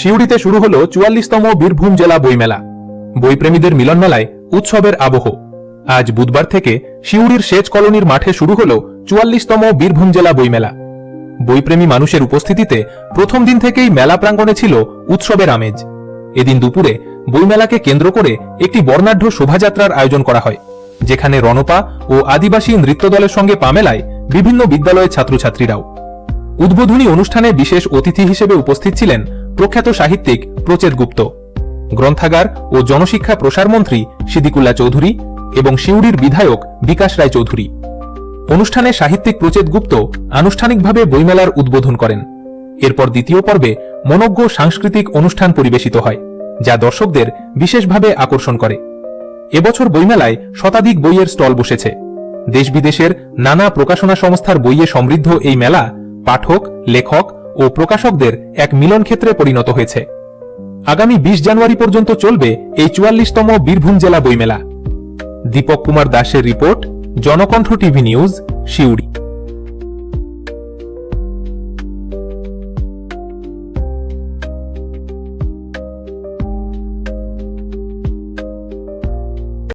সিউড়িতে শুরু হলো চুয়াল্লিশতম বীরভূম জেলা বইমেলা। বইপ্রেমীদের মিলন মেলায় উৎসবের আবহ। আজ বুধবার থেকে সিউড়ির সেচ কলোনির মাঠে শুরু হল চুয়াল্লিশতম বীরভূম জেলা বইমেলা। বইপ্রেমী মানুষের উপস্থিতিতে প্রথম দিন থেকেই মেলা প্রাঙ্গণে ছিল উৎসবের আমেজ। এদিন দুপুরে বইমেলাকে কেন্দ্র করে একটি বর্ণাঢ্য শোভাযাত্রার আয়োজন করা হয়, যেখানে রণপা ও আদিবাসী নৃত্য দলের সঙ্গে পা মেলায় বিভিন্ন বিদ্যালয়ের ছাত্রছাত্রীরাও। উদ্বোধনী অনুষ্ঠানে বিশেষ অতিথি হিসেবে উপস্থিত ছিলেন প্রখ্যাত সাহিত্যিক প্রচেত গুপ্ত, গ্রন্থাগার ও জনশিক্ষা প্রসার মন্ত্রী সিদ্দিকুল্লাহ চৌধুরী এবং সিউড়ির বিধায়ক বিকাশ রায় চৌধুরী। অনুষ্ঠানে সাহিত্যিক প্রচেত গুপ্ত আনুষ্ঠানিকভাবে বইমেলার উদ্বোধন করেন। এরপর দ্বিতীয় পর্বে মনজ্ঞ সাংস্কৃতিক অনুষ্ঠান পরিবেশিত হয়, যা দর্শকদের বিশেষভাবে আকর্ষণ করে। এবছর বইমেলায় শতাধিক বইয়ের স্টল বসেছে। দেশ বিদেশের নানা প্রকাশনা সংস্থার বইয়ে সমৃদ্ধ এই মেলা পাঠক, লেখক ও প্রকাশকদের এক মিলন ক্ষেত্রে পরিণত হয়েছে। আগামী বিশ জানুয়ারি পর্যন্ত চলবে এই চুয়াল্লিশতম বীরভূম জেলা বইমেলা। দীপক কুমার দাসের report, Janakantha TV news Suri